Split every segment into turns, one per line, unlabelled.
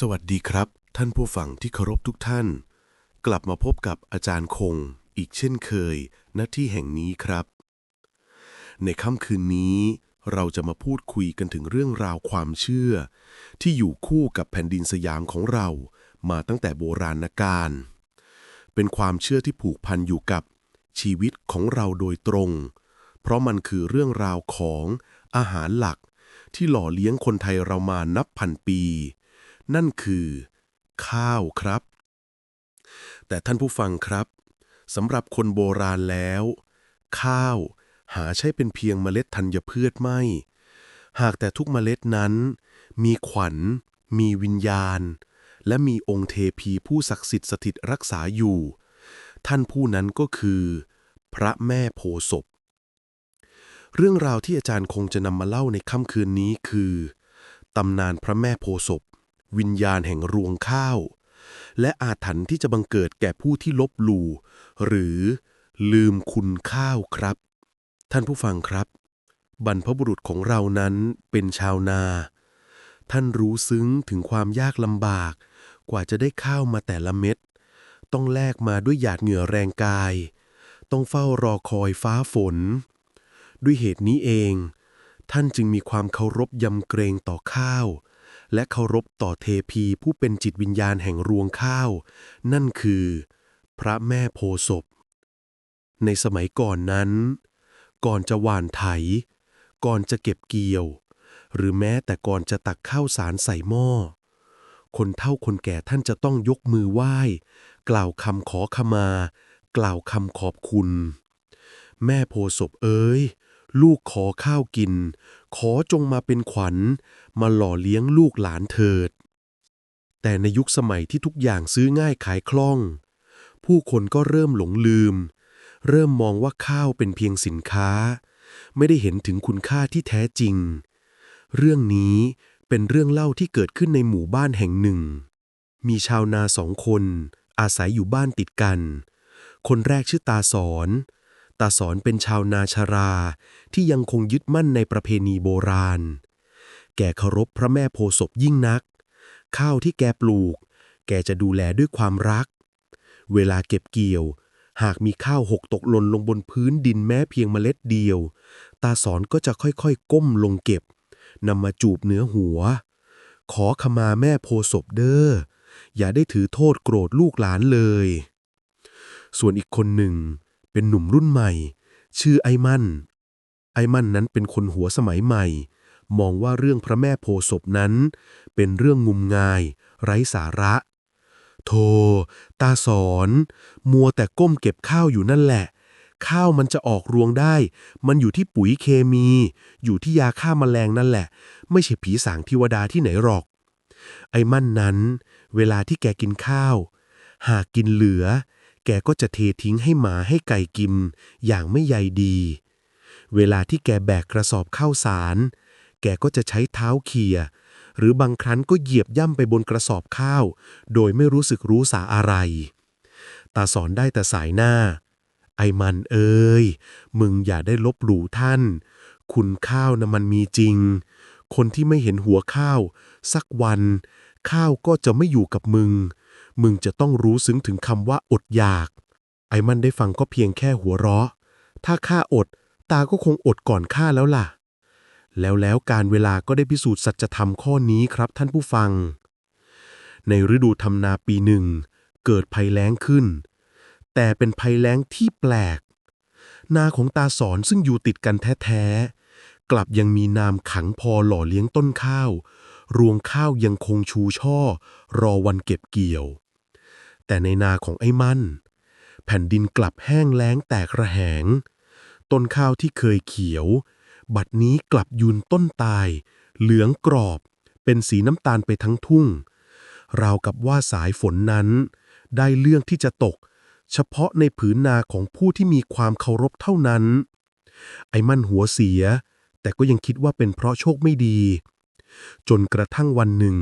สวัสดีครับ ท่านผู้ฟังที่เคารพทุกท่าน กลับมาพบกับอาจารย์คง อีกเช่นเคยณที่แห่งนี้ครับ ในค่ำคืนนี้ เราจะมาพูดคุยกันถึงเรื่องราวความเชื่อ ที่อยู่คู่กับแผ่นดินสยามของเรา มาตั้งแต่โบราณกาลเป็นความเชื่อที่ผูกพันอยู่กับชีวิตของเราโดยตรง เพราะมันคือเรื่องราวของอาหารหลักที่หล่อเลี้ยงคนไทยเรามานับพันปี นั่นคือ ข้าวครับ แต่ท่านผู้ฟังครับสำหรับคนโบราณแล้ว ข้าวหาใช่เป็นเพียงเมล็ดธัญพืชไม่ หากแต่ทุกเมล็ดนั้น มีขวัญ มีวิญญาณ และมีองค์เทพีผู้ศักดิ์สิทธิ์สถิตรักษาอยู่ ท่านผู้นั้นก็คือ พระแม่โพศพเรื่องราวที่อาจารย์คงจะนำมาเล่าในค่ำคืนนี้คือ ตำนานพระแม่โพศพ วิญญาณแห่งรวงข้าว และอาถรรพ์ที่จะบังเกิดแก่ผู้ที่ลบหลู่หรือลืมคุณข้าวครับ ท่านผู้ฟังครับ บรรพบุรุษของเรานั้นเป็นชาวนา ท่านรู้ซึ้งถึงความยากลำบาก กว่าจะได้ข้าวมาแต่ละเม็ด ต้องแลกมาด้วยหยาดเหงื่อแรงกาย ต้องเฝ้ารอคอยฟ้าฝน ด้วยเหตุนี้เอง ท่านจึงมีความเคารพยำเกรงต่อข้าว และเคารพต่อเทพีผู้เป็นจิตวิญญาณแห่งรวงข้าว นั่นคือ พระแม่โพศพ ในสมัยก่อนนั้น ก่อนจะหว่านไถ ก่อนจะเก็บเกี่ยว หรือแม้แต่ก่อนจะตักข้าวสารใส่หม้อ คนเฒ่าคนแก่ท่านจะต้องยกมือไหว้ กล่าวคำขอขมา กล่าวคำขอบคุณ แม่โพศพเอ้ย ลูกขอข้าวกิน ขอจงมาเป็นขวัญ มาหล่อเลี้ยงลูกหลานเถิด แต่ในยุคสมัยที่ทุกอย่างซื้อง่ายขายคล่อง ผู้คนก็เริ่มหลงลืม เริ่มมองว่าข้าวเป็นเพียงสินค้า ไม่ได้เห็นถึงคุณค่าที่แท้จริง เรื่องนี้เป็นเรื่องเล่าที่เกิดขึ้นในหมู่บ้านแห่งหนึ่ง มีชาวนาสองคน อาศัยอยู่บ้านติดกัน คนแรกชื่อตาสอน ตาสอนเป็นชาวนาชรา ที่ยังคงยึดมั่นในประเพณีโบราณ แกเคารพพระแม่โพศพยิ่งนัก ข้าวที่แกปลูก แกจะดูแลด้วยความรัก เวลาเก็บเกี่ยว หากมีข้าวหกตกหล่นลงบนพื้นดินแม้เพียงเมล็ดเดียว ตาสอนก็จะค่อยๆ ก้มลงเก็บนำมาจูบเหนือหัว ขอขมาแม่โพศพเด้ออย่าได้ถือโทษโกรธลูกหลานเลย ส่วนอีกคนหนึ่ง เป็นหนุ่มรุ่นใหม่ ชื่อไอ้มัน ไอ้มันนั้นเป็นคนหัวสมัยใหม่ มองว่าเรื่องพระแม่โพศพนั้น เป็นเรื่องงมงาย ไร้สาระ โธตาสอน มัวแต่ก้มเก็บข้าวอยู่นั่นแหละ ข้าวมันจะออกรวงได้ มันอยู่ที่ปุ๋ยเคมี อยู่ที่ยาฆ่ามาแมลงนั่นแหละ ไม่ใช่ผีสางเทวดาที่ไหนหรอก ไอ้มั่นนั้น เวลาที่แกกินข้าว หากกินเหลือ แกก็จะเททิ้งให้หมาให้ไก่กิน อย่างไม่ใยดี เวลาที่แกแบกกระสอบข้าวสาร แกก็จะใช้เท้าเขี่ยหรือบางครั้งก็เหยียบย่ำไปบนกระสอบข้าว โดยไม่รู้สึกรู้สาอะไร ตาสอนได้แต่สายหน้า ไอ้มันเอ้ย มึงอย่าได้ลบหลู่ท่าน คุณข้าวนะมันมีจริง คนที่ไม่เห็นหัวข้าว สักวัน ข้าวก็จะไม่อยู่กับมึง มึงจะต้องรู้ซึ้งถึงคำว่าอดอยาก ไอ้มันได้ฟังก็เพียงแค่หัวเราะ ถ้าข้าอด ตาก็คงอดก่อนข้าแล้วล่ะ แล้วแล้วการเวลาก็ได้พิสูจน์สัจธรรมข้อนี้ครับท่านผู้ฟัง ในฤดูทำนาปีหนึ่ง เกิดภัยแล้งขึ้น แต่เป็นภัยแล้งที่แปลก นาของตาสอนซึ่งอยู่ติดกันแท้ๆ กลับยังมีน้ำขังพอหล่อเลี้ยงต้นข้าวรวงข้าวยังคงชูช่อ รอวันเก็บเกี่ยว แต่ในนาของไอ้มั่นแผ่นดินกลับแห้งแล้งแตกระแหง ต้นข้าวที่เคยเขียว บัดนี้กลับยืนต้นตาย เหลืองกรอบ เป็นสีน้ำตาลไปทั้งทุ่ง ราวกับว่าสายฝนนั้น ได้เรื่องที่จะตก เฉพาะในผืนนาของผู้ที่มีความเคารพเท่านั้น ไอ้มั่นหัวเสีย แต่ก็ยังคิดว่าเป็นเพราะโชคไม่ดี จนกระทั่งวันหนึ่ง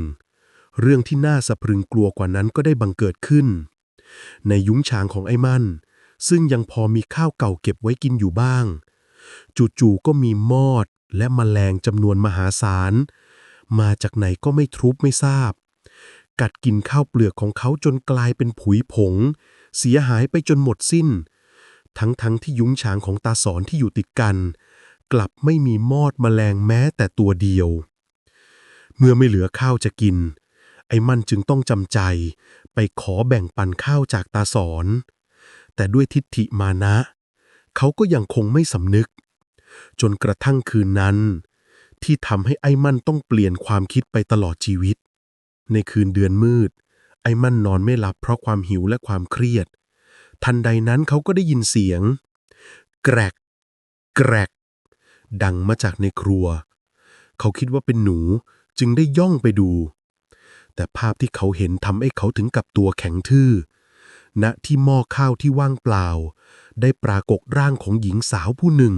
เรื่องที่น่าสะพรึงกลัวกว่านั้นก็ได้บังเกิดขึ้น ในยุ้งฉางของไอ้มัน ซึ่งยังพอมีข้าวเก่าเก็บไว้กินอยู่บ้าง จู่ๆก็มีมอดและมแมลงจำนวนมหาศาล มาจากไหนก็ไม่ทรุบไม่ทราบ กัดกินข้าวเปลือกของเขาจนกลายเป็นผุยผง เสียหายไปจนหมดสิ้น ทั้งๆทที่ยุ้งฉางของตาสอนที่อยู่ติดกัน กลับไม่มีมอดแมลงแม้แต่ตัวเดียว เมื่อไม่เหลือข้าวจะกิน ไอ้มันจึงต้องจำใจ ไปขอแบ่งปันข้าวจากตาสอน แต่ด้วยทิฏฐิมานะ เขาก็ยังคงไม่สำนึก จนกระทั่งคืนนั้น ที่ทำให้ไอ้มันต้องเปลี่ยนความคิดไปตลอดชีวิต ในคืนเดือนมืด ไอ้มันนอนไม่หลับเพราะความหิวและความเครียด ทันใดนั้นเขาก็ได้ยินเสียง แกรก แกรก ดังมาจากในครัว เขาคิดว่าเป็นหนูจึงได้ย่องไปดู แต่ภาพที่เขาเห็นทำให้เขาถึงกับตัวแข็งทื่อณที่หม้อข้าวที่ว่างเปล่า ได้ปรากฏร่างของหญิงสาวผู้หนึ่ง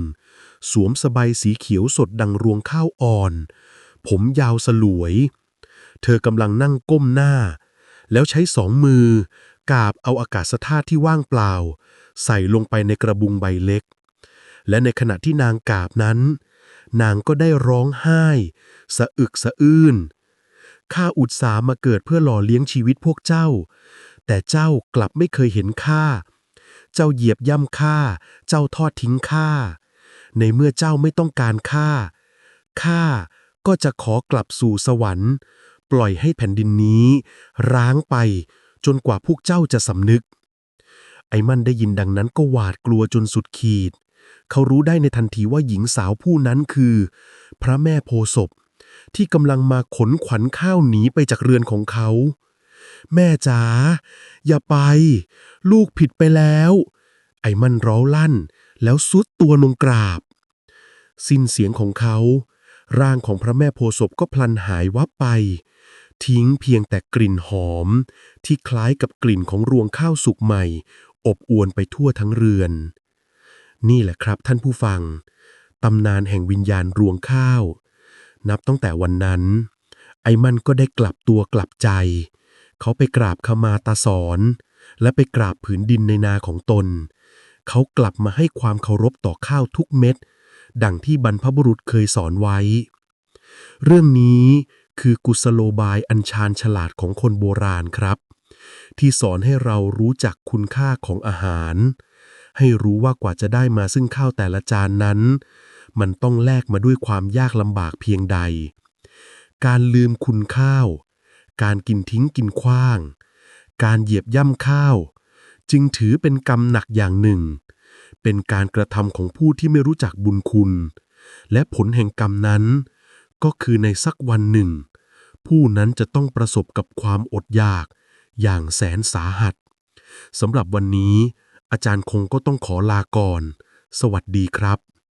สวมสบายสีเขียวสดดังรวงข้าวอ่อน ผมยาวสลวย เธอกำลังนั่งก้มหน้า แล้วใช้สองมือกาบเอาอากาศธาตุที่ว่างเปล่า ใส่ลงไปในกระบุงใบเล็ก และในขณะที่นางกาบนั้น นางก็ได้ร้องไห้ สะอึกสะอื้น ข้าอุตส่าห์มาเกิดเพื่อหล่อเลี้ยงชีวิตพวกเจ้า แต่เจ้ากลับไม่เคยเห็นข้า เจ้าเหยียบย่ำข้า เจ้าทอดทิ้งข้า ในเมื่อเจ้าไม่ต้องการข้า ข้าก็จะขอกลับสู่สวรรค์ ปล่อยให้แผ่นดินนี้ ร้างไปจนกว่าพวกเจ้าจะสำนึก ไอ้มันได้ยินดังนั้นก็หวาดกลัวจนสุดขีด เขารู้ได้ในทันทีว่าหญิงสาวผู้นั้นคือ พระแม่โพศพ ที่กำลังมาขนขวัญข้าวหนีไปจากเรือนของเขา แม่จ๋าอย่าไป ลูกผิดไปแล้ว ไอ้มันร้องลั่น แล้วซุดตัวลงกราบ สิ้นเสียงของเขา ร่างของพระแม่โพศพก็พลันหายวับไป ทิ้งเพียงแต่กลิ่นหอม ที่คล้ายกับกลิ่นของรวงข้าวสุกใหม่ อบอวนไปทั่วทั้งเรือน นี่แหละครับท่านผู้ฟังตำนานแห่งวิญญาณรวงข้าว นับตั้งแต่วันนั้น ไอ้มันก็ได้กลับตัวกลับใจ เขาไปกราบขมาตาสอนและไปกราบผืนดินในนาของตน เขากลับมาให้ความเคารพต่อข้าวทุกเม็ด ดังที่บรรพบุรุษเคยสอนไว้ เรื่องนี้คือกุศโลบายอันชาญฉลาดของคนโบราณครับ ที่สอนให้เรารู้จักคุณค่าของอาหาร ให้รู้ว่ากว่าจะได้มาซึ่งข้าวแต่ละจานนั้น มันต้องแลกมาด้วยความยากลำบากเพียงใด การลืมคุณข้าว การกินทิ้งกินขว้าง การเหยียบย่ำข้าว จึงถือเป็นกรรมหนักอย่างหนึ่ง เป็นการกระทำของผู้ที่ไม่รู้จักบุญคุณ และผลแห่งกรรมนั้น ก็คือในสักวันหนึ่ง ผู้นั้นจะต้องประสบกับความอดอยากอย่างแสนสาหัสสำหรับวันนี้ อาจารย์คงก็ต้องขอลาก่อน สวัสดีครับ